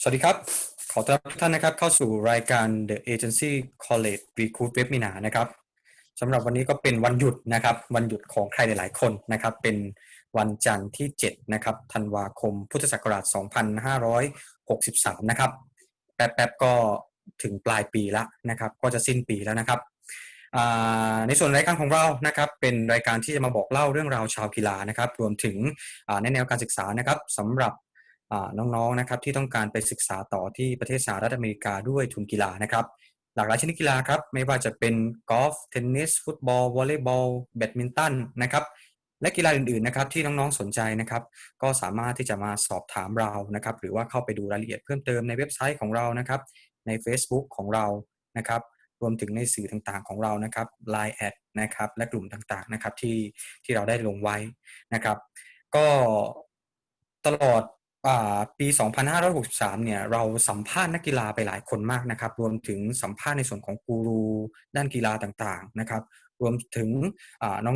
สวัสดีครับ ขอต้อนรับทุกท่านนะครับ เข้าสู่รายการ The Agency College Recruit Webinar นะครับสำหรับวันนี้ก็เป็นวันหยุดนะครับ วันหยุดของใครหลาย ๆ คนนะครับ เป็นวันจันทร์ที่ 7 นะครับธันวาคมพุทธศักราช 2563 นะครับ แป๊บๆก็ถึงปลายปีแล้วนะครับ ก็จะสิ้นปีแล้วนะครับในส่วนรายการของเรานะครับเป็นรายการที่จะมาบอกเล่าเรื่องราวชาวกีฬานะครับ รวมถึงในแนวการศึกษานะครับสำหรับ น้องๆนะครับที่ต้องการไปศึกษาต่อที่ประเทศสหรัฐอเมริกาด้วยทุนกีฬานะครับ หลากหลายชนิดกีฬาครับ ไม่ว่าจะเป็นกอล์ฟเทนนิสฟุตบอลวอลเลย์บอลแบดมินตันนะครับและกีฬาอื่นๆนะครับที่น้องๆสนใจนะครับ ก็สามารถที่จะมาสอบถามเรานะครับ หรือว่าเข้าไปดูรายละเอียดเพิ่มเติมในเว็บไซต์ของเรานะครับ ใน Facebook ของเรานะครับ รวมถึงในสื่อต่างๆของเรานะครับ Line แอดนะครับและกลุ่มต่างๆนะครับที่ที่เราได้ลงไว้นะครับ ก็ตลอด ปี 2563 เนี่ย เราสัมภาษณ์นักกีฬาไปหลายคนมากนะครับ รวมถึงสัมภาษณ์ในส่วนของกูรูด้านกีฬาต่างๆ นะครับ รวมถึง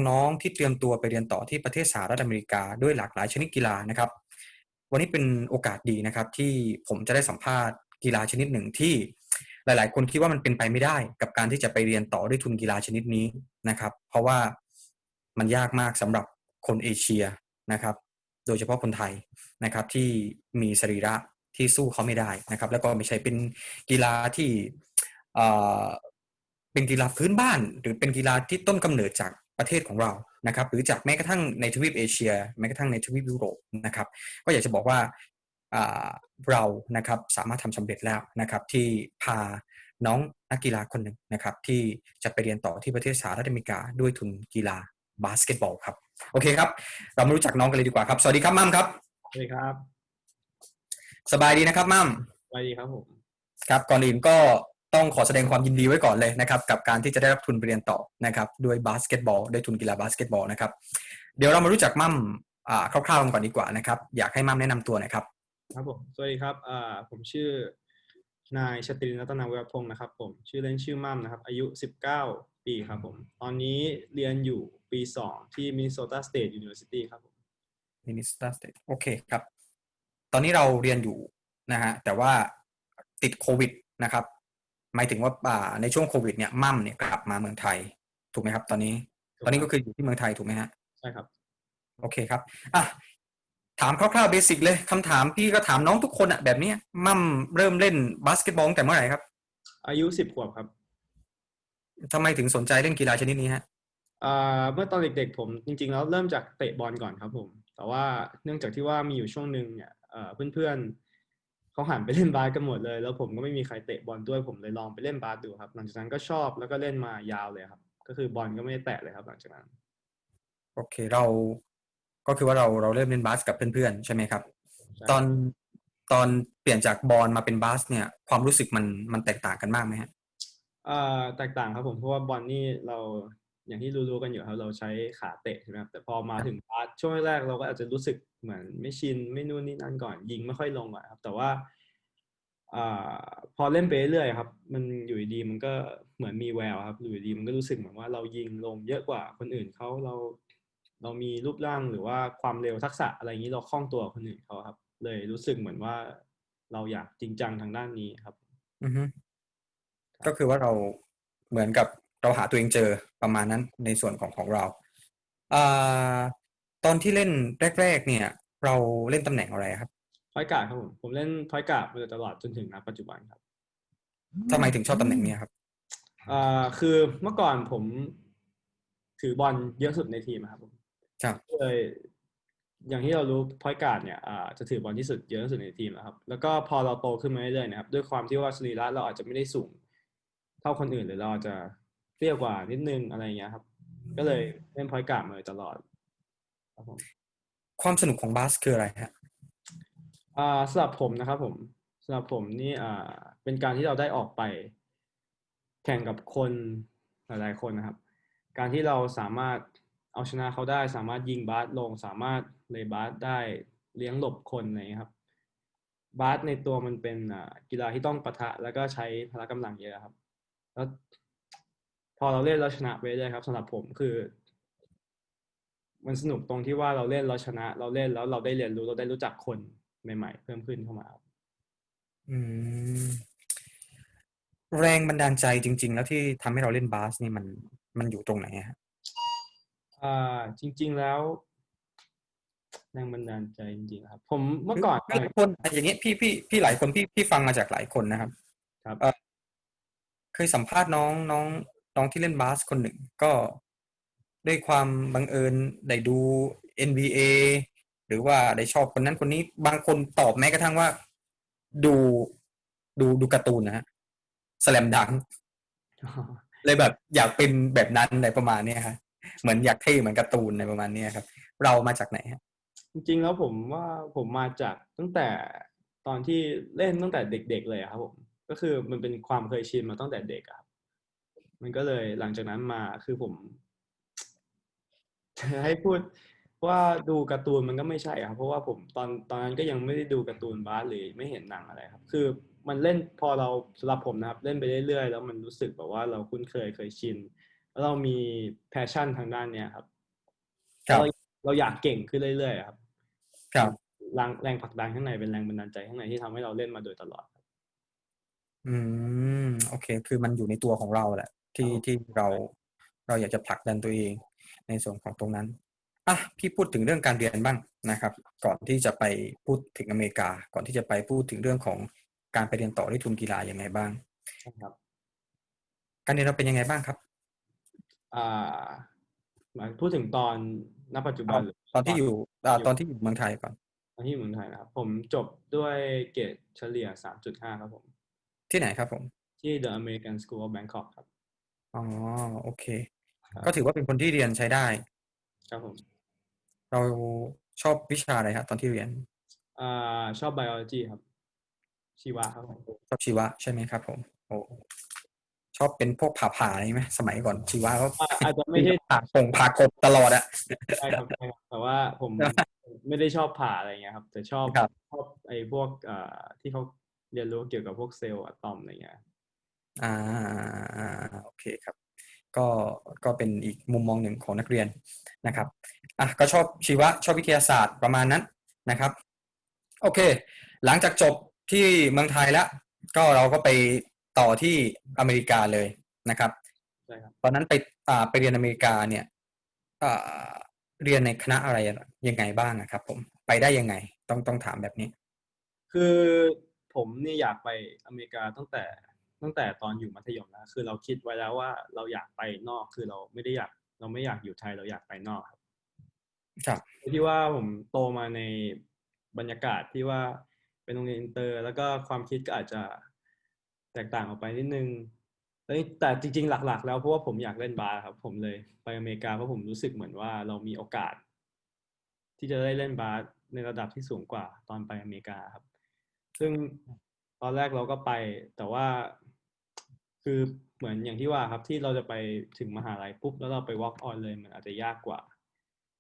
น้องๆ ที่เตรียมตัวไปเรียนต่อที่ประเทศสหรัฐอเมริกา ด้วยหลากหลายชนิดกีฬานะครับ วันนี้เป็นโอกาสดีนะครับ ที่ผมจะได้สัมภาษณ์กีฬาชนิดหนึ่งที่หลาย ๆ คนคิดว่ามันเป็นไปไม่ได้ กับการที่จะไปเรียนต่อด้วยทุนกีฬาชนิดนี้นะครับ เพราะว่ามันยากมากสำหรับคนเอเชียนะครับ โดยเฉพาะคนไทยนะครับที่มีสรีระที่สู้เขาไม่ได้นะครับ แล้วก็ไม่ใช่เป็นกีฬาที่เป็นกีฬาพื้นบ้าน หรือเป็นกีฬาที่ต้นกำเนิดจากประเทศของเรานะครับ หรือจากแม้กระทั่งในทวีปเอเชีย แม้กระทั่งในทวีปยุโรปนะครับ ก็อยากจะบอกว่าอ่าเรานะครับสามารถทำสำเร็จแล้วนะครับ ที่พาน้องนักกีฬาคนหนึ่งนะครับ ที่จะไปเรียนต่อที่ประเทศสหรัฐอเมริกาด้วยทุนกีฬาบาสเกตบอลครับ โอเคครับ เรามารู้จักน้องกันเลยดีกว่าครับ สวัสดีครับมั่มครับ สวัสดีครับ สบายดีนะครับมั่มสวัสดีครับผมครับก่อนอื่นก็ต้องขอแสดงความยินดีไว้ก่อนเลยนะครับ กับการที่จะได้รับทุนไปเรียนต่อนะครับด้วยบาสเกตบอลด้วยทุนกีฬาบาสเกตบอลนะครับ เดี๋ยวเรามารู้จักมั่มอ่าคร่าวๆกันก่อนดีกว่านะครับ อยากให้มั่มแนะนำตัวหน่อยครับ ครับผมสวัสดีครับอ่าผมชื่อนายชตรินรัตนาเวรพงศ์นะครับ ผมชื่อเล่นชื่อมั่มนะครับ อายุ 19ปีครับผม ตอนนี้เรียนอยู่ปี2ที่ Minnesota State University ครับผมมินิสตาสเตโอเคครับ ตอนนี้เราเรียนอยู่นะฮะแต่ว่าติดโควิดนะครับ หมายถึงว่าอ่าในช่วงโควิดเนี่ยมั่มเนี่ยกลับมาเมืองไทย ถูกไหมครับ ตอนนี้ ตอนนี้ก็คืออยู่ที่เมืองไทยถูกไหมฮะใช่ครับ โอเคครับอะถามคร่าวๆเบสิกเลยคำถามพี่ก็ถามน้องทุกคนอะแบบเนี้ยมั่มเริ่มเล่นบาสเกตบอลตั้งแต่เมื่อไหร่ครับ อายุ10ขวบครับ ทำไมถึงสนใจเล่นกีฬาชนิดนี้ฮะอ่าเมื่อตอนเด็กๆผมจริงๆแล้วเริ่มจากเตะบอลก่อนครับผม แต่ว่าเนื่องจากที่ว่ามีอยู่ช่วงหนึ่งเนี่ยเอ่อเพื่อนๆเขาหันไปเล่นบาสกันหมดเลย แล้วผมก็ไม่มีใครเตะบอลด้วยผมเลยลองไปเล่นบาสดูครับ หลังจากนั้นก็ชอบแล้วก็เล่นมายาวเลยครับ ก็คือบอลก็ไม่ได้แตะเลยครับ หลังจากนั้น โอเคเราก็คือว่าเราเราเริ่มเล่นบาสกับเพื่อนๆใช่ไหมครับใช่ตอนตอนเปลี่ยนจากบอลมาเป็นบาสเนี่ย ความรู้สึกมันมันแตกต่างกันมากไหมฮะอ่า แตกต่างครับผมเพราะว่าบอลนี่เราอย่างที่รู้ๆกันอยู่ครับเราใช้ขาเตะใช่ไหมครับแต่พอมาถึงบาสช่วงแรกๆเราก็อาจจะรู้สึกเหมือนไม่ชินไม่นู่นนี่นั่นก่อนยิงไม่ค่อยลงอะครับ แต่ว่าอ่าพอเล่นไปเรื่อยๆครับ มันอยู่ดีๆมันก็เหมือนมีแววครับอยู่ดีๆมันก็รู้สึกเหมือนว่าเรายิงลงเยอะกว่าคนอื่นเขาเรา เรามีรูปร่างหรือว่าความเร็วทักษะอะไรอย่างนี้เราคล่องตัวกว่าคนอื่นเขาครับ เลยรู้สึกเหมือนว่าเราอยากจริงจังทางด้านนี้ครับ อือฮึ ก็คือว่าเราเหมือนกับเราหาตัวเองเจอประมาณนั้นในส่วนของของเราอ่าตอนที่เล่นแรก ๆ เนี่ย เราเล่นตำแหน่งอะไรครับพอยการ์ดครับผมผมเล่นพอยการ์ดมาโดยตลอดจนถึงณปัจจุบันครับทำไมถึงชอบตำแหน่งเนี้ครับอ่าคือเมื่อก่อนผมถือบอลเยอะสุดในทีมอะครับผมครับก็เลยอย่างที่เรารู้พอยการ์ดเนี่ยอ่าจะถือบอลที่สุดเยอะที่สุดในทีมนะครับ แล้วก็พอเราโตขึ้นมาเรื่อยๆนะครับ ด้วยความที่ว่าสรีระเราอาจจะไม่ได้สูง เท่าคนอื่น หรือเราอาจจะเตี้ยกว่านิดนึงอะไรอย่างเงี้ยครับ ก็เลยเล่นพอยการ์ดมาโดยตลอดครับผมความสนุกของบาสคืออะไรฮะอ่าสำหรับผมนะครับ ผมสำหรับผมนี่อ่า เป็นการที่เราได้ออกไป แข่งกับคนหลายๆคนนะครับ การที่เราสามารถเอาชนะเขาได้ สามารถยิงบาสลง สามารถเลยบาสได้เลี้ยงหลบคนอะไรอย่างเงี้ยครับ บาสในตัวมันเป็นอ่ากีฬาที่ต้องปะทะแล้วก็ใช้พละกำลังเยอะครับ แล้วพอเราเล่นแล้วชนะไปเรื่อยครับสำหรับผมคือ มันสนุกตรงที่ว่าเราเล่นเราชนะ เราเล่นแล้วเราได้เรียนรู้เราได้รู้จักคนใหม่ ๆ เพิ่มขึ้นเข้ามาครับอืมแรงบันดาลใจจริง ๆ แล้วที่ทำให้เราเล่นบาสนี่มันมันอยู่ตรงไหนอะครับอ่าจริง ๆแล้วแรงบันดาลใจจริงๆครับ ผมเมื่อก่อนคือหลายคนอะอย่างเงี้ยพี่พี่พี่หลายคนพี่พี่ฟังมาจากหลายคนนะครับ ครับ เอ่อเคยสัมภาษณ์น้องน้องน้องที่เล่นบาสคนหนึ่งก็ด้วยความบังเอิญได้ดู NBA หรือว่าได้ชอบคนนั้นคนนี้บางคนตอบแม้กระทั่งว่า ดูดูดูการ์ตูนนะฮะสแลมดังเลยแบบอยากเป็นแบบนั้นอะไรประมาณเนี้ยครับเหมือนอยากเท่เหมือนการ์ตูนอะไรประมาณเนี้ยครับ เรามาจากไหนฮะจริงๆแล้วผมว่าผมมาจากตั้งแต่ตอนที่เล่นตั้งแต่เด็ก ๆ เลยอะครับผม ก็คือมันเป็นความเคยชินมาตั้งแต่เด็กอะครับ มันก็เลยหลังจากนั้นมาคือผม ให้พูดว่าดูการ์ตูนมันก็ไม่ใช่ครับ เพราะว่าผมตอนตอนนั้นก็ยังไม่ได้ดูการ์ตูนบาสหรือไม่เห็นหนังอะไรครับ คือมันเล่นพอเราสำหรับผมนะครับ เล่นไปเรื่อยๆแล้วมันรู้สึกแบบว่าเราคุ้นเคยเคยชินแล้วเรามีแพชชั่นทางด้านเนี้ยครับครับเราเราอยากเก่งขึ้นเรื่อยๆอะครับ ครับแรงแรงผลักดันข้างในเป็นแรงบันดาลใจข้างในที่ทำให้เราเล่นมาโดยตลอดครับ อืม โอเค คือมันอยู่ในตัวของเราแหละ ที่ครับที่เราเราอยากจะผลักดันตัวเอง ในส่วนของตรงนั้นอะพี่พูดถึงเรื่องการเรียนบ้างนะครับ ก่อนที่จะไปพูดถึงอเมริกา ก่อนที่จะไปพูดถึงเรื่องของการไปเรียนต่อที่ทุนกีฬายังไงบ้างครับ การเรียนเราเป็นยังไงบ้างครับ อ่าหมายพูดถึงตอนณปัจจุบันหรือตอนที่อยู่อ่าตอนที่อยู่เมืองไทยก่อน ตอนที่อยู่เมืองไทยนะครับ ผมจบด้วยเกรดเฉลี่ย 3.5 ครับผม ที่ไหนครับผมที่ The American School of Bangkok ครับ อ๋อโอเค ครับ ก็ถือว่าเป็นคนที่เรียนใช้ได้ ครับผมเราชอบวิชาอะไรครับตอนที่เรียนอ่าชอบ biology ครับ ชีวะครับผมชอบชีวะใช่ไหมครับผมโอ้ชอบเป็นพวกผ่าผ่าอะไรไหมสมัยก่อนชีวะก็อ่าอาจจะไม่ใช่ผ่าคงผ่ากบตลอดอะ ใช่ครับใช่ครับ แต่ว่าผมไม่ได้ชอบผ่าอะไรเงี้ยครับ แต่ชอบครับ ชอบไอ้พวกอ่าที่เขา เรียนรู้เกี่ยวกับพวกเซลล์อะตอมอะไรเงี้ยอ่าอ่าโอเคครับ ก็ก็เป็นอีกมุมมองหนึ่งของนักเรียนนะครับอะก็ชอบชีวะชอบวิทยาศาสตร์ประมาณนั้นนะครับ โอเค หลังจากจบที่เมืองไทยแล้ว ก็เราก็ไปต่อที่อเมริกาเลยนะครับใช่ครับตอนนั้นไปอ่าไปเรียนอเมริกาเนี่ยอ่าเรียนในคณะอะไรยังไงบ้างอะครับ ผมไปได้ยังไง ต้องต้องถามแบบนี้ คือ ผมนี่อยากไปอเมริกาตั้งแต่ตั้งแต่ตอนอยู่มัธยมแล้วคือเราคิดไว้แล้วว่าเราอยากไปนอกคือเราไม่ได้อยากเราไม่อยากอยู่ไทยเราอยากไปนอกครับครับที่ว่าผมโตมาในบรรยากาศที่ว่าเป็นโรงเรียนอินเตอร์ แล้วก็ความคิดก็อาจจะแตกต่างออกไปนิดนึงแต่แต่จริง ๆ หลัก ๆ แล้วเพราะว่าผมอยากเล่นบาสครับ ผมเลยไปอเมริกาเพราะผมรู้สึกเหมือนว่าเรามีโอกาส ที่จะได้เล่นบาสในระดับที่สูงกว่าตอนไปอเมริกาครับ ซึ่งตอนแรกเราก็ไปแต่ว่า คือเหมือนอย่างที่ว่าครับที่เราจะไปถึงมหาลัยปุ๊บ แล้วเราไป walk on เลยมันอาจจะยากกว่า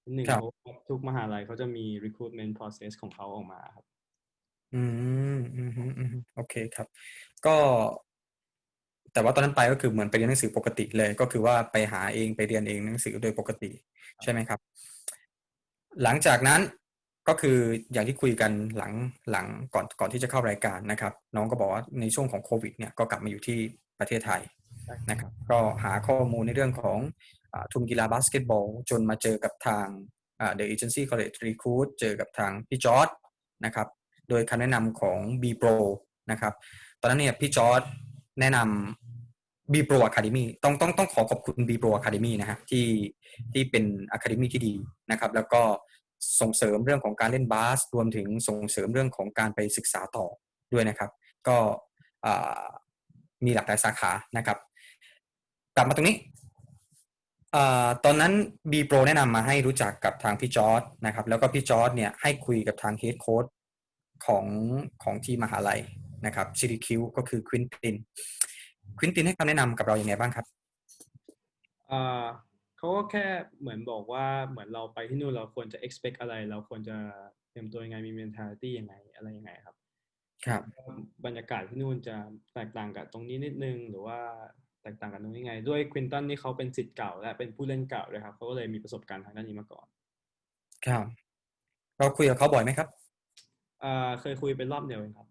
นิดนึงครับเพราะว่าทุกมหาลัยเขาจะมี recruitment process ของเขาออกมาครับ อืมอืมฮึอืมฮึโอเคครับ ก็ แต่ว่าตอนนั้นไปก็คือเหมือนไปเรียนหนังสือปกติเลย ก็คือว่าไปหาเองไปเรียนเองหนังสือโดยปกติ ใช่ไหมครับ หลังจากนั้น ก็คืออย่างที่คุยกันหลังหลังก่อนก่อนที่จะเข้ารายการนะครับ น้องก็บอกว่าในช่วงของโควิดเนี่ยก็กลับมาอยู่ที่ประเทศไทยนะครับก็หาข้อมูลในเรื่องของอทุนกีฬาบาสเกตบอล จนมาเจอกับทาง The Agency College Recruit เจอกับทางพี่จอร์ดนะครับโดยคำแนะนำของ B Pro นะครับตอนนั้นเนี่ยพี่จอร์ดแนะนำ B Pro Academy ต้องต้องต้องขอขอบคุณ B Pro Academy นะฮะที่ที่เป็น Academy ที่ดีนะครับแล้วก็ ส่งเสริมเรื่องของการเล่นบาสรวมถึงส่งเสริมเรื่องของการไปศึกษาต่อด้วยนะครับ ก็มีหลากหลายสาขานะครับ กลับมาตรงนี้ตอนนั้น B Pro แนะนำมาให้รู้จักกับทางพี่จอร์ดนะครับ แล้วก็พี่จอร์ดเนี่ยให้คุยกับทางเฮดโค้ดของของที่มหาลัยนะครับซิริคิวก็คือควินตินควินตินให้คำแนะนำกับเราอยัางไงบ้างครับ เขาก็แค่เหมือนบอกว่าเหมือนเราไปที่นู่นเราควรจะ expect อะไร เราควรจะเตรียมตัวยังไงมี mentality ยังไงอะไรยังไงครับ ครับบรรยากาศที่นู่นจะแตกต่างกับตรงนี้นิดนึงหรือว่าแตกต่างกันตรงนี้ไง ด้วยควินตันนี่เขาเป็นสิทธิ์เก่า และเป็นผู้เล่นเก่าด้วยครับเขาก็เลยมีประสบการณ์ทางด้านนี้มาก่อน ครับ เราคุยกับเขาบ่อยไหมครับอ่าเคยคุยไปรอบเดียวเองครับ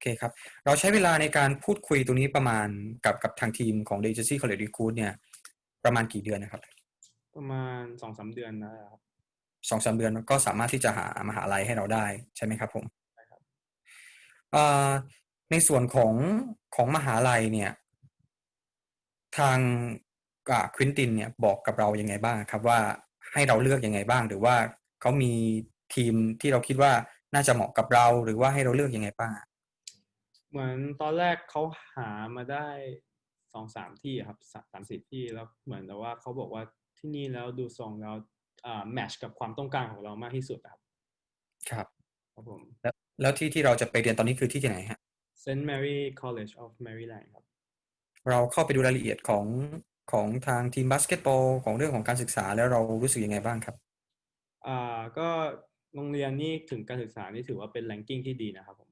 เคครับ เราใช้เวลาในการพูดคุยตรงนี้ประมาณกับกับทางทีมของ The Agency College Recruit เนี่ย ประมาณกี่เดือนนะครับ ประมาณสองสามเดือนนะครับสองสามเดือนก็สามารถที่จะหามหาลัยให้เราได้ใช่ไหมครับผมใช่ครับเอ่อในส่วนของของมหาลัยเนี่ย ทางอ่าควินตินเนี่ยบอกกับเรายังไงบ้างครับว่าให้เราเลือกยังไงบ้าง หรือว่าเขามีทีมที่เราคิดว่าน่าจะเหมาะกับเราหรือว่าให้เราเลือกยังไงบ้าง เหมือนตอนแรกเขาหามาได้ สองสามที่ครับสามสามสี่ที่แล้วเหมือนแต่ว่าเขาบอกว่าที่นี่แล้วดูทรงแล้วอ่าแมชกับความต้องการของเรามากที่สุดครับ ครับครับผมแล้วแล้วที่ที่เราจะไปเรียนตอนนี้คือที่ที่ไหนฮะ St. Mary College of Maryland ครับ เราเข้าไปดูรายละเอียดของของทางทีมบาสเกตบอลของเรื่องของการศึกษาแล้วเรารู้สึกยังไงบ้างครับ อ่าก็โรงเรียนนี่ถึงการศึกษานี่ถือว่าเป็นแ a งกิ้งที่ดีนะครับผม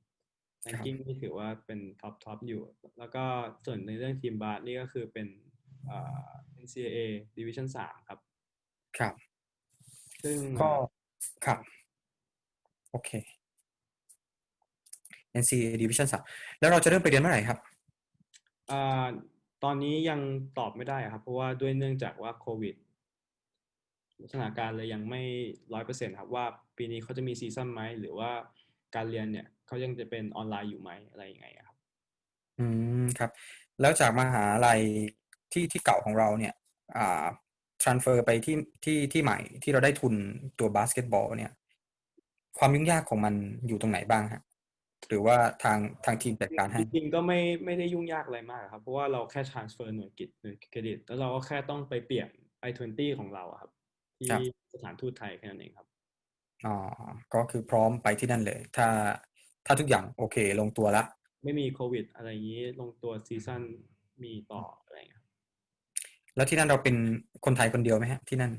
แ a งกิ้งนี่ถือว่าเป็นท็อปท็อปอยู่ แล้วก็ส่วนในเรื่องทีมบาสนี่ก็คือเป็นอ่า NCAA Division 3ครับ ครับ ซึ่งก็ครับ โอเค NCAA Division สามแล้วเราจะเริ่มไปเรียนเมื่อไหร่ครับอ่าตอนนี้ยังตอบไม่ได้ครับ เพราะว่าด้วยเนื่องจากว่าโควิดสถานการณ์เลยยังไม่ร้อยเปอร์เซ็นครับว่าปีนี้เขาจะมีซีซั่นไหมหรือว่า การเรียนเนี่ยเขายังจะเป็นออนไลน์อยู่ไหมอะไรยังไงอะครับ อืมครับ แล้วจากมหาลัยที่ที่เก่าของเราเนี่ย อ่า transfer ไปที่ที่ที่ใหม่ที่เราได้ทุนตัวบาสเกตบอลเนี่ย ความยุ่งยากของมันอยู่ตรงไหนบ้างฮะหรือว่าทางทางทีมจัดการให้จริงๆก็ไม่ไม่ได้ยุ่งยากอะไรมากครับ เพราะว่าเราแค่ transfer หน่วยกิจหน่วยเครดิต แล้วเราก็แค่ต้องไปเปลี่ยน i20 ของเราอะครับ ที่ครับสถานทูตไทยแค่นั้นเองครับ อ๋อ ก็คือพร้อมไปที่นั่นเลย ถ้าถ้าทุกอย่างโอเคลงตัวละ ไม่มีโควิด อะไรอย่างนี้ลงตัวซีซั่นมีต่ออะไรอย่างเงี้ยครับแล้วที่นั่นเราเป็นคนไทยคนเดียวไหมฮะ ที่นั่น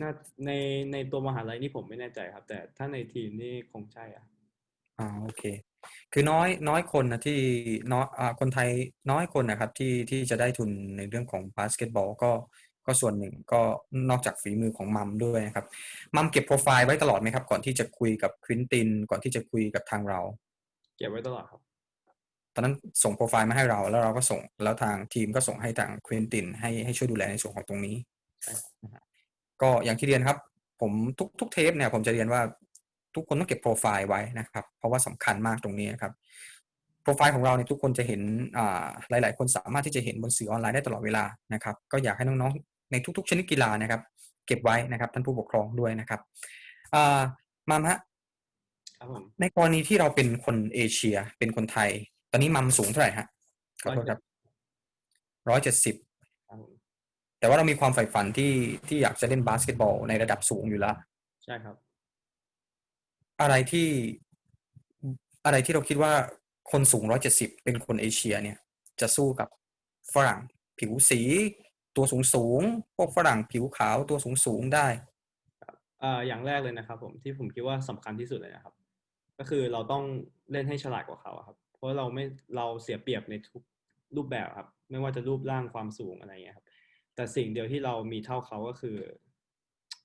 น่าในในตัวมหาลัยนี่ผมไม่แน่ใจครับ แต่ถ้าในทีมนี่คงใช่อะอ่าโอเค คือน้อยน้อยคนนะที่น้อยอ่าคนไทยน้อยคนนะครับ ที่ที่จะได้ทุนในเรื่องของบาสเกตบอลก็ ก็ส่วนหนึ่งก็นอกจากฝีมือของมัมด้วยนะครับมัมเก็บโปรไฟล์ไว้ตลอดไหมครับ ก่อนที่จะคุยกับควินติน ก่อนที่จะคุยกับทางเรา เก็บไว้ตลอดครับ ตอนนั้นส่งโปรไฟล์มาให้เราแล้วเราก็ส่งแล้วทางทีมก็ส่งให้ทางควินตินให้ให้ช่วยดูแลในส่วนของตรงนี้ใช่ครับนะฮะก็อย่างที่เรียนครับ ผมทุกทุกเทปเนี่ยผมจะเรียนว่าทุกคนต้องเก็บโปรไฟล์ไว้นะครับ เพราะว่าสำคัญมากตรงนี้นะครับโปรไฟล์ของเราเนี่ยทุกคนจะเห็นอ่าหลาย ๆ คนสามารถที่จะเห็นบนสื่อออนไลน์ได้ตลอดเวลานะครับ ก็อยากให้น้องๆ ในทุก ๆ ชนิดกีฬานะครับ เก็บไว้นะครับ ท่านผู้ปกครองด้วยนะครับอ่ามามฮะครับผมในกรณีที่เราเป็นคนเอเชีย เป็นคนไทย ตอนนี้มัมสูงเท่าไหร่ฮะขอโทษครับร้อยเจ็ดสิบครับผมแต่ว่าเรามีความใฝ่ฝันที่ที่อยากจะเล่นบาสเกตบอลในระดับสูงอยู่แล้ว ใช่ครับ อะไรที่อะไรที่เราคิดว่าคนสูงร้อยเจ็ดสิบเป็นคนเอเชียเนี่ย จะสู้กับฝรั่งผิวสี ตัวสูงสูงๆพวกฝรั่งผิวขาวตัวสูงสูงๆได้อ่าอย่างแรกเลยนะครับผมที่ผมคิดว่าสำคัญที่สุดเลยนะครับ ก็คือเราต้องเล่นให้ฉลาดกว่าเขาอะครับ เพราะเราไม่เราเสียเปรียบในทุกรูปแบบครับ ไม่ว่าจะรูปร่างความสูงอะไรเงี้ยครับ แต่สิ่งเดียวที่เรามีเท่าเขาก็คือ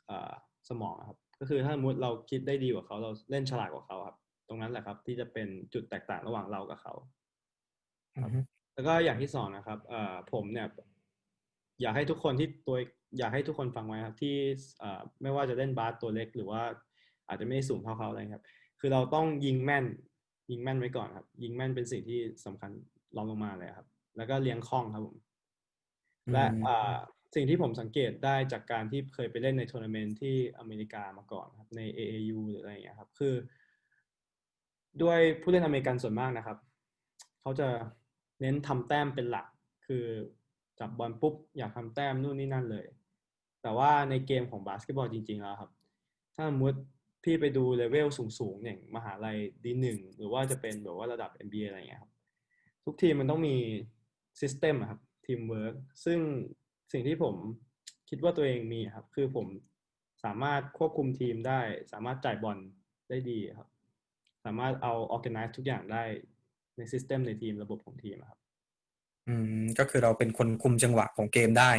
อ่าสมองอะครับ ก็คือถ้าสมมติเราคิดได้ดีกว่าเขา เราเล่นฉลาดกว่าเขาครับ ตรงนั้นแหละครับ ที่จะเป็นจุดแตกต่างระหว่างเรากับเขาอือฮึแล้วก็อย่างที่สองนะครับเอ่อผมเนี่ย อยากให้ทุกคนที่ตัวอยากให้ทุกคนฟังไว้ครับที่เอ่อไม่ว่าจะเล่นบาสตัวเล็ก หรือว่าอาจจะไม่ได้สูงเท่าเขาอะไรครับ คือเราต้องยิงแม่น ยิงแม่นไว้ก่อนครับ ยิงแม่นเป็นสิ่งที่สำคัญรองลงมาเลยครับ แล้วก็เลี้ยงคล่องครับผมและอืมอ่าสิ่งที่ผมสังเกตได้จากการที่เคยไปเล่นในทัวร์นาเมนต์ที่อเมริกามาก่อนครับ ใน AAU หรืออะไรอย่างเงี้ยครับ คือ ด้วยผู้เล่นอเมริกันส่วนมากนะครับ เขาจะเน้นทำแต้มเป็นหลัก คือ จับบอลปุ๊บอยากทำแต้มนู่นนี่นั่นเลย แต่ว่าในเกมของบาสเกตบอลจริง ๆ แล้วครับ ถ้าสมมติพี่ไปดูเลเวลสูงๆอย่างมหาลัยดีหนึ่งหรือว่าจะเป็นแบบว่าระดับ NBA อะไรอย่างเงี้ยครับทุกทีมมันต้องมีซิสเต็มครับทีมเวิร์กซึ่งสิ่งที่ผมคิดว่าตัวเองมีครับ คือผมสามารถควบคุมทีมได้ สามารถจ่ายบอลได้ดีครับ สามารถเอา organize ทุกอย่างได้ในซิสเต็มในทีมระบบของทีมอะครับ อืม ก็คือเราเป็นคนคุมจังหวะของเกมได้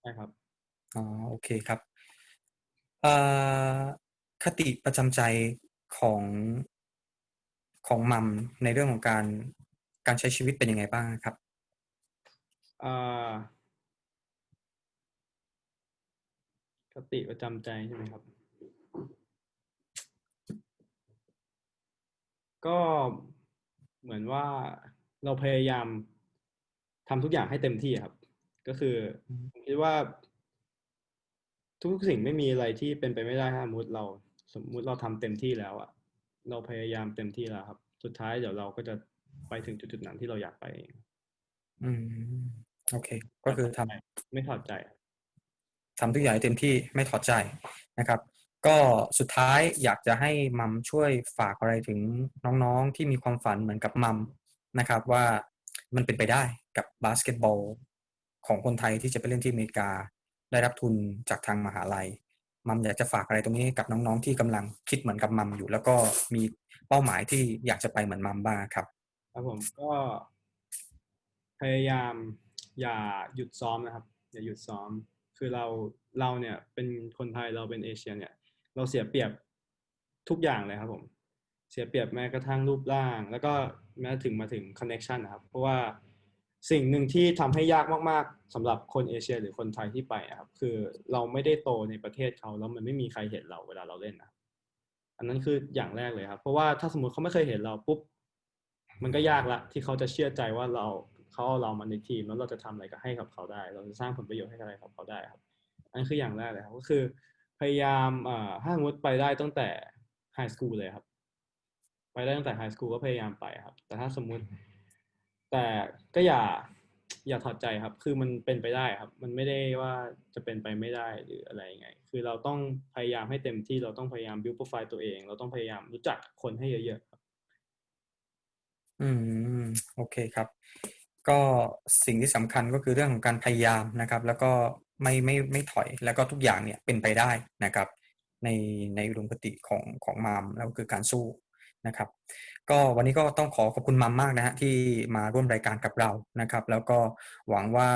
ใช่ครับ อ๋อ โอเคครับเอ่อคติประจำใจของของมัมในเรื่องของการการใช้ชีวิตเป็นยังไงบ้างครับ อ่าคติประจำใจใช่ไหมครับ ก็เหมือนว่าเราพยายาม ทำทุกอย่างให้เต็มที่ครับ ก็คือผมคิดว่า ทุกสิ่งไม่มีอะไรที่เป็นไปไม่ได้ถ้าสมมติเรา สมมุติเราทำเต็มที่แล้วอะเราพยายามเต็มที่แล้วครับ สุดท้ายเดี๋ยวเราก็จะไปถึงจุดๆนั้นที่เราอยากไปเองอืม โอเค ก็คือทำไม่ถอดใจครับทำทุกอย่างให้เต็มที่ไม่ถอดใจนะครับ ก็สุดท้ายอยากจะให้มัมช่วยฝากอะไรถึงน้องๆที่มีความฝันเหมือนกับมัมนะครับ ว่า มันเป็นไปได้กับบาสเกตบอลของคนไทยที่จะไปเล่นที่อเมริกา ได้รับทุนจากทางมหาลัย มัมอยากจะฝากอะไรตรงนี้กับน้องๆที่กำลังคิดเหมือนกับมัมอยู่ แล้วก็มีเป้าหมายที่อยากจะไปเหมือนมัมบ้างครับ ครับผมก็พยายามอย่าหยุดซ้อมนะครับ อย่าหยุดซ้อม คือเราเราเนี่ยเป็นคนไทยเราเป็นเอเชียเนี่ย เราเสียเปรียบทุกอย่างเลยครับผม เสียเปรียบแม้กระทั่งรูปร่าง แล้วก็แม้ถึงมาถึงคอนเน็ชันนะครับ เพราะว่าสิ่งหนึ่งที่ทำให้ยากมากๆสำหรับคนเอเชียหรือคนไทยที่ไปนะครับ คือเราไม่ได้โตในประเทศเขาแล้วมันไม่มีใครเห็นเราเวลาเราเล่นนะอันนั้นคืออย่างแรกเลยครับ เพราะว่าถ้าสมมติเขาไม่เคยเห็นเราปุ๊บมันก็ยากละที่เขาจะเชื่อใจว่าเราเขาเรามาในทีมแล้วเราจะทำอะไรกับให้กับเขาได้ เราจะสร้างผลประโยชน์ให้กับอะไรกับเขาได้ครับ อันนนคืออย่างแรกเลยครับก็คือพยายามอ่าถ้าสมมติไปได้ตั้งแต่ไฮสคูลเลยครับ ไปได้ตั้งแต่ไฮสคูลก็พยายามไปครับ แต่ถ้าสมมุติ แต่ก็อย่าอย่าถอดใจครับ คือมันเป็นไปได้ครับ มันไม่ได้ว่าจะเป็นไปไม่ได้หรืออะไรยังไง คือเราต้องพยายามให้เต็มที่ เราต้องพยายาม build profile ตัวเอง เราต้องพยายามรู้จักคนให้เยอะๆครับ อืม โอเคครับ ก็สิ่งที่สำคัญก็คือเรื่องของการพยายามนะครับ แล้วก็ไม่ไม่ไม่ถอย แล้วก็ทุกอย่างเนี่ยเป็นไปได้นะครับ ในในอุดมคติของของมามแล้วก็คือการสู้ นะครับ ก็วันนี้ก็ต้องขอขอบคุณมัมมากนะฮะที่มาร่วมรายการกับเรานะครับ แล้วก็หวังว่า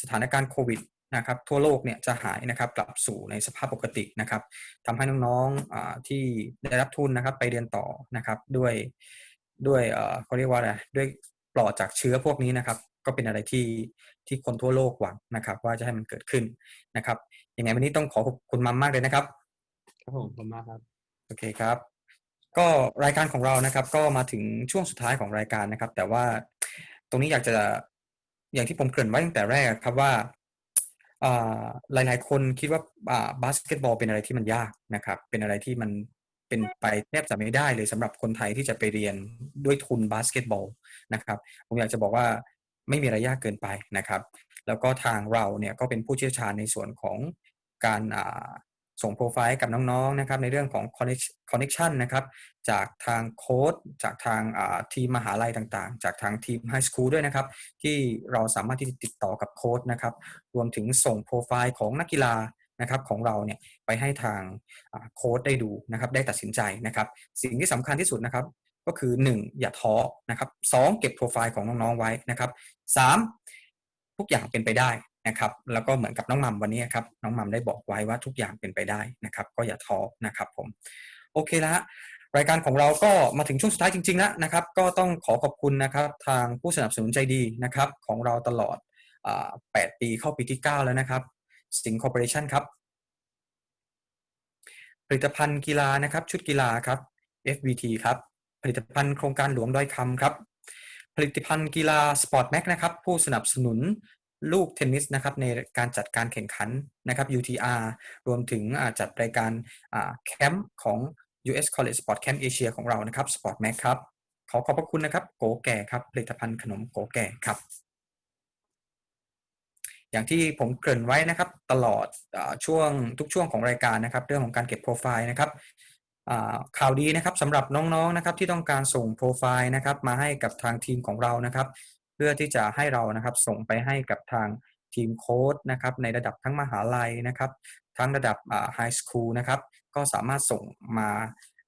สถานการณ์โควิดนะครับทั่วโลกเนี่ยจะหายนะครับกลับสู่ในสภาพปกตินะครับทำให้น้องๆอ่าที่ได้รับทุนนะครับไปเรียนต่อนะครับด้วยด้วยเอ่อเขาเรียกว่าอะไรด้วยปลอดจากเชื้อพวกนี้นะครับ ก็เป็นอะไรที่ที่คนทั่วโลกหวังนะครับ ว่าจะให้มันเกิดขึ้นนะครับยังไงวันนี้ต้องขอขอบคุณมัมมากเลยนะครับครับผมขอบคุณมากครับ โอเคครับ ก็รายการของเรานะครับ ก็มาถึงช่วงสุดท้ายของรายการนะครับ แต่ว่าตรงนี้อยากจะอย่างที่ผมเกริ่นไว้ตั้งแต่แรกครับว่าอ่ายหลายคนคิดว่าอ่าบาสเกตบอลเป็นอะไรที่มันยากนะครับ เป็นอะไรที่มันเป็นไปแทบจะไม่ได้เลยสำหรับคนไทยที่จะไปเรียนด้วยทุนบาสเกตบอลนะครับ ผมอยากจะบอกว่าไม่มีอะไรยากเกินไปนะครับ แล้วก็ทางเราเนี่ยก็เป็นผู้เชี่ยวชาญในส่วนของการอ่า ส่งโปรไฟล์ให้กับน้องๆนะครับในเรื่องของ connection นะครับจากทางโค้ดจากทางทีมมหาลัยต่างๆ จากทางทีมไฮสคูลด้วยนะครับ ที่เราสามารถที่จะติดต่อกับโค้ดนะครับ รวมถึงส่งโปรไฟล์ของนักกีฬานะครับของเราเนี่ยไปให้ทางโค้ดได้ดูนะครับ ได้ตัดสินใจนะครับ สิ่งที่สำคัญที่สุดนะครับ ก็คือ 1. อย่าท้อนะครับ 2. เก็บโปรไฟล์ของน้องๆไว้นะครับ 3. ทุกอย่างเป็นไปได้ นะครับแล้วก็เหมือนกับน้องมัมวันนี้ครับน้องมัมได้บอกไว้ว่าทุกอย่างเป็นไปได้นะครับ ก็อย่าท้อนะครับผมโอเคแล้วรายการของเราก็มาถึงช่วงสุดท้ายจริงๆแล้วนะครับ ก็ต้องขอขอบคุณนะครับทางผู้สนับสนุนใจดีนะครับของเราตลอดอ8ปีเข้าปีที่ 9 แล้วนะครับสิงคอร์ปอเรชันครับ ผลิตภัณฑ์กีฬานะครับ ชุดกีฬาครับ FBT ครับ ผลิตภัณฑ์โครงการหลวงดอยคำครับ ผลิตภัณฑ์กีฬาสปอร์ตแม็กนะครับ ผู้สนับสนุน ลูกเทนนิสนะครับในการจัดการแข่งขันนะครับ UTR รวมถึงจัดรายการแคมป์ของ US College Sport Camp Asia ของเรานะครับ Sport Mac ครับ ขอขอบพระคุณนะครับ โกแก่ครับ ผลิตภัณฑ์ขนมโกแก่ครับ อย่างที่ผมเกริ่นไว้นะครับ ตลอดอช่วงทุกช่วงของรายการนะครับ เรื่องของการเก็บโปรไฟล์นะครับข่าวดีนะครับสำหรับน้องๆนะครับที่ต้องการส่งโปรไฟล์นะครับมาให้กับทางทีมของเรานะครับ เพื่อที่จะให้เรานะครับส่งไปให้กับทางทีมโค้ดนะครับในระดับทั้งมหาลัยนะครับ ทั้งระดับไฮสคูลนะครับก็สามารถส่งมา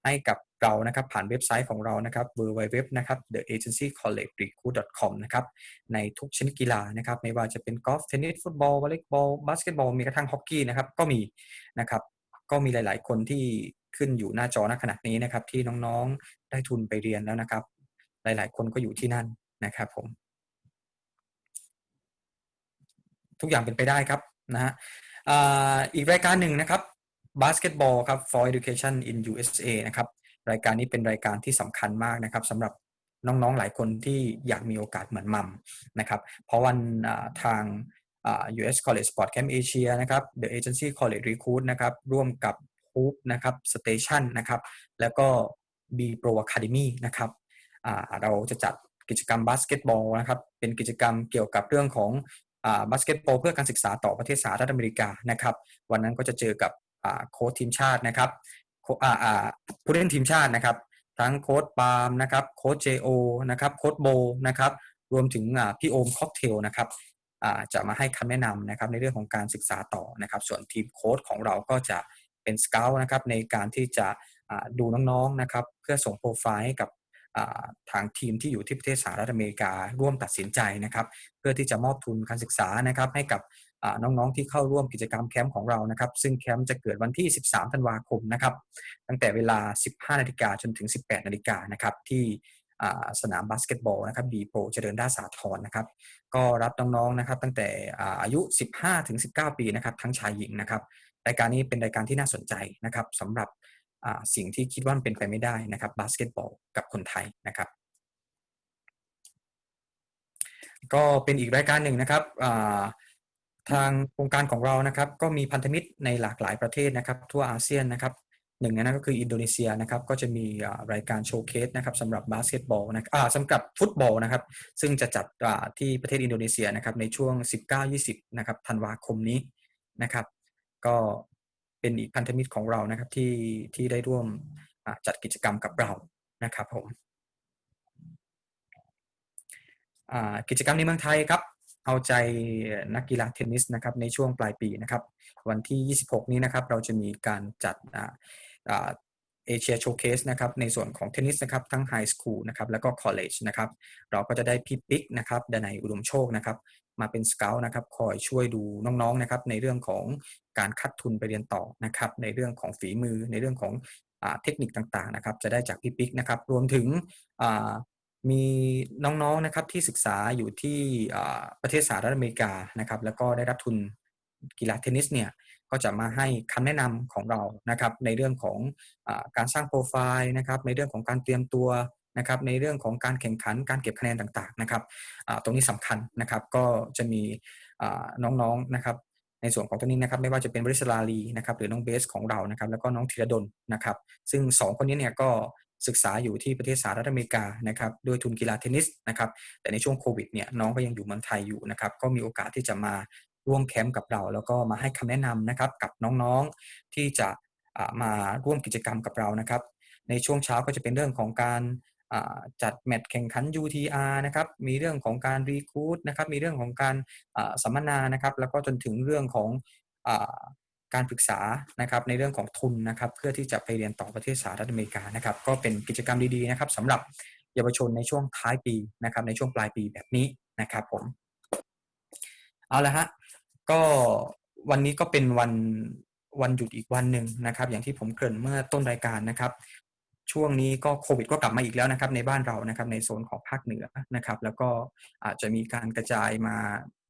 ให้กับเรานะครับผ่านเว็บไซต์ของเรานะครับ www นะครับ theagencycollegerecruit.com นะครับในทุกชนิดกีฬานะครับ ไม่ว่าจะเป็นกอล์ฟเทนนิสฟุตบอลวอลเลย์บอลบาสเกตบอลมีกระทั่งฮอกกี้นะครับก็มีนะครับก็มีหลาย ๆ คนที่ขึ้นอยู่หน้าจอณขณะนี้นะครับ ที่น้องๆได้ทุนไปเรียนแล้วนะครับ หลาย ๆ คนก็อยู่ที่นั่นนะครับผม ทุกอย่างเป็นไปได้ครับนะฮะอีกรายการหนึ่งนะครับ Basketball ครับ for Education in USA นะครับรายการนี้เป็นรายการที่สำคัญมากนะครับสำหรับน้องๆหลายคนที่อยากมีโอกาสเหมือนมัมนะครับเพราะวันอ่าทาง US College Sport Camp Asia นะครับ The Agency College Recruit นะครับร่วมกับ Hoop นะครับ Station นะครับแล้วก็ B Pro Academy นะครับเราจะจัดกิจกรรมบาสเกตบอลนะครับเป็นกิจกรรมเกี่ยวกับเรื่องของ บาสเกตบอลเพื่อการศึกษาต่อประเทศสหรัฐอเมริกานะครับ วันนั้นก็จะเจอกับโค้ชทีมชาตินะครับโคอ่าอ่าผู้เล่นทีมชาตินะครับ ทั้งโค้ชปาล์มนะครับโค้ชเจโอนะครับโค้ชโบนะครับรวมถึงพี่โอมค็อกเทลนะครับจะมาให้คำแนะนำนะครับในเรื่องของการศึกษาต่อนะครับ ส่วนทีมโค้ชของเราก็จะเป็นสเกลนะครับในการที่จะดูน้องๆนะครับ เพื่อส่งโปรไฟล์ให้กับ ทางทีมที่อยู่ที่ประเทศสหรัฐอเมริการ่วมตัดสินใจนะครับ เพื่อที่จะมอบทุนการศึกษานะครับให้กับน้องๆที่เข้าร่วมกิจกรรมแคมป์ของเรานะครับ ซึ่งแคมป์จะเกิดวันที่ 13 ธันวาคมนะครับ ตั้งแต่เวลา 15 นาฬิกาจนถึง 18 นาฬิกานะครับที่สนามบาสเกตบอลนะครับดีโปรเจริญด้าสาทรนะครับ ก็รับน้องๆนะครับ ตั้งแต่อายุ 15 ถึง 19 ปีนะครับ ทั้งชายหญิงนะครับ รายการนี้เป็นรายการที่น่าสนใจนะครับสำหรับ สิ่งที่คิดว่ามันเป็นไปไม่ได้นะครับบาสเกตบอลกับคนไทยนะครับก็เป็นอีกรายการหนึ่งนะครับอ่าทางโครงการของเรานะครับก็มีพันธมิตรในหลากหลายประเทศนะครับทั่วอาเซียนนะครับหนึ่งในนั้นก็คืออินโดนีเซียนะครับก็จะมีรายการโชว์เคสนะครับสำหรับบาสเกตบอลนะครับสำหรับฟุตบอลนะครับซึ่งจะจัดที่ประเทศอินโดนีเซียนะครับในช่วง 19-20 นะครับธันวาคมนี้นะครับ ก็ เป็นอีกพันธมิตรของเรานะครับที่ที่ได้ร่วมจัดกิจกรรมกับเรานะครับผมกิจกรรมในเมืองไทยครับ เอาใจนักกีฬาเทนนิสนะครับในช่วงปลายปีนะครับ วันที่ 26 นี้นะครับเราจะมีการจัด เอเชียโชว์เคสนะครับในส่วนของเทนนิสนะครับทั้งไฮสคูลนะครับแล้วก็คอลเลจนะครับเราก็จะได้พี่ปิ๊กนะครับดนัยอุดมโชคนะครับมาเป็นสเกลนะครับคอยช่วยดูน้องๆนะครับในเรื่องของการคัดทุนไปเรียนต่อนะครับในเรื่องของฝีมือในเรื่องของอเทคนิคต่างๆนะครับจะได้จากพี่ปิ๊กนะครับรวมถึงมีน้องๆนะครับที่ศึกษาอยู่ที่ประเทศสหรัฐอเมริกานะครับแล้วก็ได้รับทุนกีฬาเทนนิสเนี่ย ก็จะมาให้คำแนะนำของเรานะครับ ในเรื่องของอการสร้างโปรไฟล์นะครับ ในเรื่องของการเตรียมตัวนะครับ ในเรื่องของการแข่งขันการเก็บคะแนนต่างๆนะครับตรงนี้สำคัญนะครับ ก็จะมีน้องๆนะครับในส่วนของตัวนี้นะครับไม่ว่าจะเป็นบริสลาลีนะครับหรือน้องเบสของเรานะครับแล้วก็น้องธีรดลนะครับ ซึ่งสองคนนี้เนี่ยก็ศึกษาอยู่ที่ประเทศสหรัฐอเมริกานะครับด้วยทุนกีฬาเทนนิสนะครับแต่ในช่วงโควิดเนี่ยน้องก็ยังอยู่เมืองไทยอยู่นะครับก็มีโอกาสที่จะมา ร่วมแคมป์กับเรา แล้วก็มาให้คำแนะนำนะครับกับน้องๆที่จะมาร่วมกิจกรรมกับเรานะครับ ในช่วงเช้าก็จะเป็นเรื่องของการจัดแมตช์แข่งขัน UTR นะครับ มีเรื่องของการรีคูดนะครับ มีเรื่องของการสัมมนานะครับ แล้วก็จนถึงเรื่องของอการปรึกษานะครับในเรื่องของทุนนะครับ เพื่อที่จะไปเรียนต่อประเทศสหรัฐอเมริกานะครับ ก็เป็นกิจกรรมดีๆนะครับสำหรับเยาวชนในช่วงท้ายปีนะครับ ในช่วงปลายปีแบบนี้นะครับผม เอาละฮะ ก็วันนี้ก็เป็นวันวันหยุดอีกวันหนึ่งนะครับ อย่างที่ผมเกริ่นเมื่อต้นรายการนะครับ ช่วงนี้ก็โควิดก็กลับมาอีกแล้วนะครับ ในบ้านเรานะครับ ในโซนของภาคเหนือนะครับ แล้วก็อาจจะมีการกระจายมา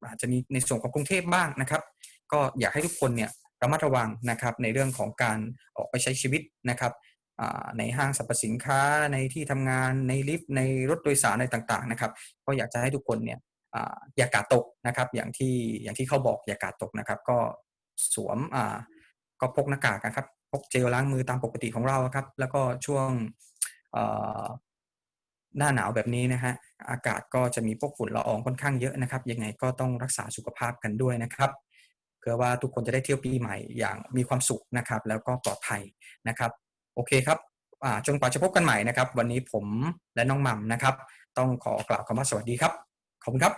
อาจจะมีในส่วนของกรุงเทพบ้างนะครับ ก็อยากให้ทุกคนเนี่ยระมัดระวังนะครับ ในเรื่องของการออกไปใช้ชีวิตนะครับในห้างสรรพสินค้าในที่ทำงานในลิฟต์ในรถโดยสารอะไรต่าง ๆ นะครับ ก็อยากจะให้ทุกคนเนี่ย อย่ากาดตกนะครับ อย่างที่อย่างที่เขาบอกอย่ากาดตกนะครับ ก็สวมก็พกหน้ากากนะครับพกเจลล้างมือตามปกติของเราครับ แล้วก็ช่วงหน้าหนาวแบบนี้นะฮะอากาศก็จะมีพวกฝุ่นละอองค่อนข้างเยอะนะครับ ยังไงก็ต้องรักษาสุขภาพกันด้วยนะครับเพื่อว่าทุกคนจะได้เที่ยวปีใหม่อย่างมีความสุขนะครับ แล้วก็ปลอดภัยนะครับ โอเคครับจนกว่าจะพบกันใหม่นะครับ วันนี้ผมและน้องหมัมนะครับ ต้องขอกล่าวคำว่าสวัสดีครับ không gấp.